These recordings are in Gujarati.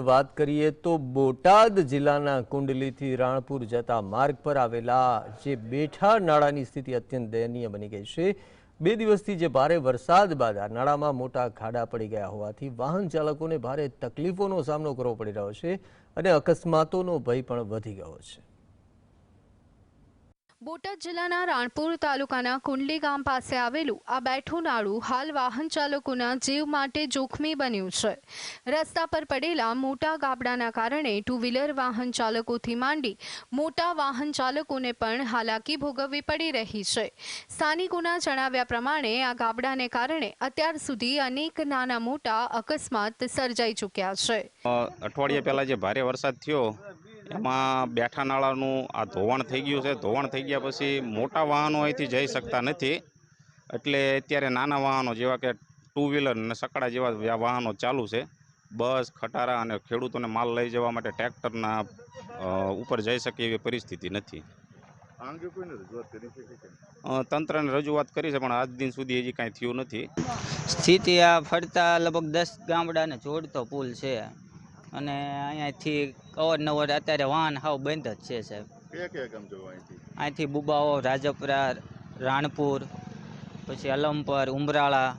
વાત કરીએ તો બોટાદ જિલ્લાના કુંડલીથી રાણપુર જતા માર્ગ પર આવેલા જે બેઠા નાળાની સ્થિતિ અત્યંત દયનીય બની ગઈ છે. બે દિવસથી જે ભારે વરસાદ બાદ આ નાળામાં મોટા ખાડા પડી ગયા હોવાથી વાહન ચાલકોને ભારે તકલીફોનો સામનો કરવો પડી રહ્યો છે અને અકસ્માતોનો ભય પણ વધી ગયો છે. બોટાદ જિલ્લાના રાણપુર તાલુકાના કુંડલી ગામ પાસે આવેલું આ બેઠું નાળું હાલ વાહન ચાલકોના જીવ માટે જોખમી બન્યું છે. રસ્તા પર પડેલા મોટા ગાબડાના કારણે ટુ વ્હીલર વાહન ચાલકોથી માંડી મોટા વાહન ચાલકોને પણ હાલાકી ભોગવવી પડી રહી છે. સ્થાનિકોના જણાવ્યા પ્રમાણે આ ગાબડાને કારણે અત્યાર સુધી અનેક નાના મોટા અકસ્માત સર્જાઈ ચૂક્યા છે. અઠવાડિયા પહેલા જે ભારે વરસાદ થયો એમાં બેઠા નાળાનું આ ધોવાણ થઈ ગયું છે. ધોવાણ થઈ ગયા પછી મોટા વાહનો અહીંથી જઈ શકતા નથી. એટલે અત્યારે નાના વાહનો જેવા કે ટુ વ્હીલર અને સકડા જેવા વાહનો ચાલુ છે. બસ ખટારા અને ખેડૂતોને માલ લઈ જવા માટે ટ્રેક્ટરના ઉપર જઈ શકે એવી પરિસ્થિતિ નથી. આ અંગે કોઈને રજૂઆત કરી છે કે કેમ? અ, તંત્રને રજૂઆત કરી છે પણ આજ દિન સુધી હજી કાંઈ થયું નથી. સ્થિતિ આ ફરતા લગભગ દસ ગામડાને જોડતો પુલ છે. અને અહીંયાથી અવારનવાર અત્યારે વાહન હાવ બંધ જ છે સાહેબ. કયા કયા ગામ જવા અહીંથી? અહીંથી બુબાઓ રાજપરા રાણપુર પછી અલમપર ઉમરાળા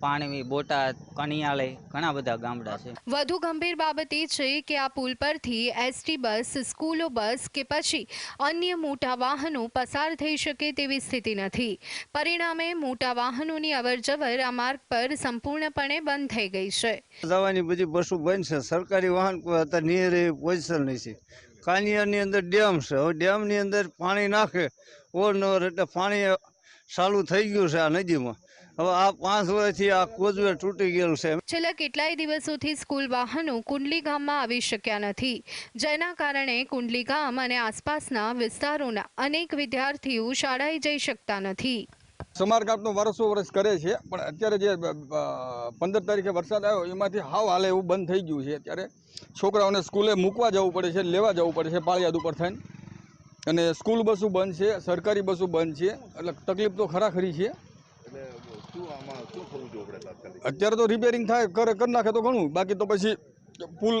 પાણવી બોટાદ કણિયાલય ઘણા બધા ગામડા છે. વધુ ગંભીર બાબત એ છે કે આ પુલ પરથી એસટી બસ સ્કૂલો બસ કે પછી અન્ય મોટા વાહનો પસાર થઈ શકે તેવી સ્થિતિ નથી. પરિણામે મોટા વાહનોની અવરજવર આ માર્ગ પર સંપૂર્ણપણે બંધ થઈ ગઈ છે. જવાની બધી બસો બંધ છે. સરકારી વાહન અત્યારે નિયર પોઝિશન નહીં છે. કાનિયાની અંદર ડેમ છે. હવે ડેમની અંદર પાણી નાખે. ઓવરનવર એટલે પાણી ચાલુ થઈ ગયું છે આ નદીમાં. હવે આ પાંચ વર્ષથી આ કોઝવે તૂટી ગયેલું છે. છેલ્લા કેટલાય દિવસોથી સ્કૂલ વાહનો કુંડલી ગામમાં આવી શક્યા નથી. જેના કારણે કુંડલી ગામ અને આસપાસના વિસ્તારોના અનેક વિદ્યાર્થીઓ શાળાએ જઈ શકતા નથી. સમારકામનો વર્ષો વર્ષ કરે છે પણ અત્યારે જે પંદર તારીખે વરસાદ આવ્યો એમાંથી હાવ હાલે એવું બંધ થઈ ગયું છે અત્યારે. છોકરાઓને સ્કૂલે મૂકવા જવું પડે છે લેવા જવું પડે છે પાળિયાદ ઉપર થઈને. અને સ્કૂલ બસો બંધ છે સરકારી બસો બંધ છે એટલે તકલીફ તો ખરાખરી છે. અત્યારે તો રિપેરિંગ થાય કરે કરી નાખે તો ઘણું. બાકી તો પછી પુલ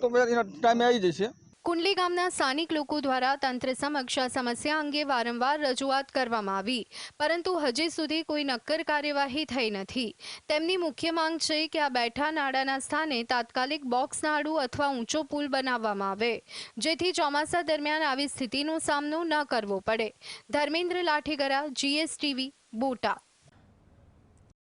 તો એના ટાઈમે આવી જશે. કુંડલી ગામના સ્થાનિક લોકો દ્વારા તંત્ર સમક્ષ આ સમસ્યા અંગે વારંવાર રજૂઆત કરવામાં આવી. પરંતુ હજી સુધી કોઈ નક્કર કાર્યવાહી થઈ નથી. તેમની મુખ્ય માંગ છે કે આ બેઠા નાડાના સ્થાને તાત્કાલિક બોક્સ નાડું અથવા ઊંચો પુલ બનાવવામાં આવે, જેથી ચોમાસા દરમિયાન આવી સ્થિતિનો સામનો ન કરવો પડે. ધર્મેન્દ્ર લાઠીગરા જીએસટીવી બોટાદ.